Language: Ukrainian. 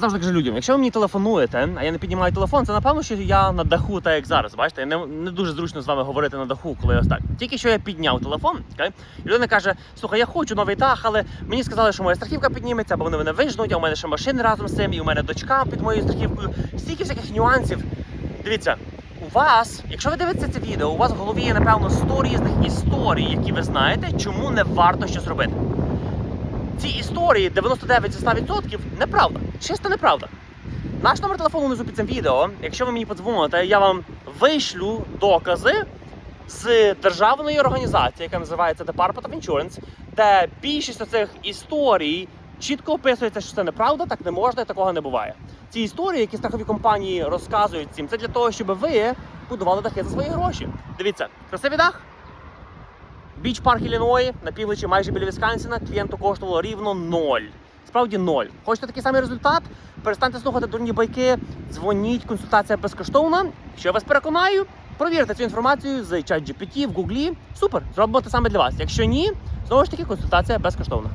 Я завжди кажу людям, якщо ви мені телефонуєте, а я не піднімаю телефон, це напевно, що я на даху, так як зараз. Бачите, не, не дуже зручно з вами говорити на даху, коли ось так. Тільки що я підняв телефон, окей? і людина каже: слухай, я хочу новий дах, але мені сказали, що моя страхівка підніметься, бо вони мене вижнуть, а у мене ще машини разом з цим, і у мене дочка під моєю страхівкою. Стільки всяких нюансів. Дивіться, у вас, якщо ви дивитеся це відео, у вас в голові є напевно 100 різних історій, які ви знаєте, чому не варто щось робити. Ці історії 99 зі 100% неправда. Чисто неправда. Наш номер телефону внизу під цим відео. Якщо ви мені подзвоните, я вам вишлю докази з державної організації, яка називається Department of Insurance, де більшість цих історій чітко описується, що це неправда, так не можна і такого не буває. Ці історії, які страхові компанії розказують всім, це для того, щоб ви будували дахи за свої гроші. Дивіться, красивий дах. Біч парк Ілліної на півночі, майже біля Віскансіна клієнту коштувало рівно ноль. Справді ноль. Хочете такий самий результат? Перестаньте слухати дурні байки, дзвоніть, консультація безкоштовна. Що я вас переконаю, провірте цю інформацію з ChatGPT в Гуглі. Супер, зробимо те саме для вас. Якщо ні, знову ж таки консультація безкоштовна.